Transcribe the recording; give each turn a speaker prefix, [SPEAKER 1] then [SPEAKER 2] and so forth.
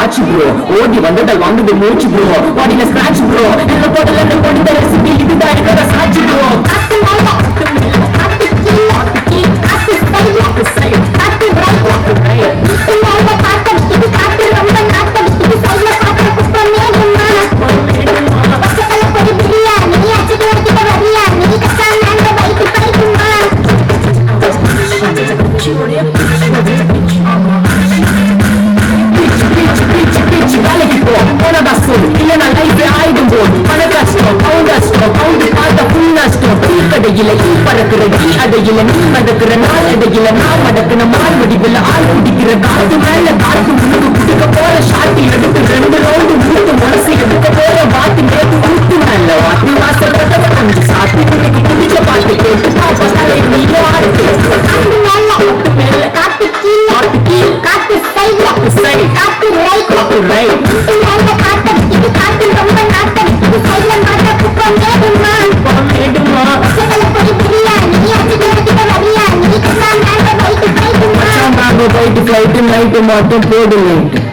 [SPEAKER 1] ஆச்சு ப்ரோ ஓடி வந்ததால் வாங்குது மூச்சு ப்ரோ பாடியில ஸ்கிராச் ப்ரோ என்ன போட்டல என்ன போட்டு ரெசிபி இதுதான். என்னோட சாட்சி ப்ரோ Thank you. சொல் இல்லைனா லைஃபே ஆயிடும் போல் பண கஷ்டம் பவுன் கஷ்டம் பவுண்டு பார்த்தா புல் நஷ்டம் டீ கடையில ஈ பறக்கிற டீ அடையில நீ மடக்கிற நாள் அடையில நான் மடக்கிற மால் வடிவில் ஆள் குடிக்கிற காத்து மேல காத்து முழுக்க குடிக்க போற ஷாட்டி எடுத்து ரெண்டு ரவுண்டு முழுக்க மனசு எடுக்க போற வாத்து நேத்து ஊத்து மேல வாத்து வாசல் அஞ்சு கொஞ்சம் சாத்தி குடிக்கு குடிக்க பாட்டு கேட்டு பாப்பா தலை நீயோ ஆடுத்து
[SPEAKER 2] காத்து மேல காத்து கீழே காத்து சைடுல காத்து ரைட்
[SPEAKER 1] காத்து ரைட்
[SPEAKER 2] காத்து மேல
[SPEAKER 1] flight in night, a martyr.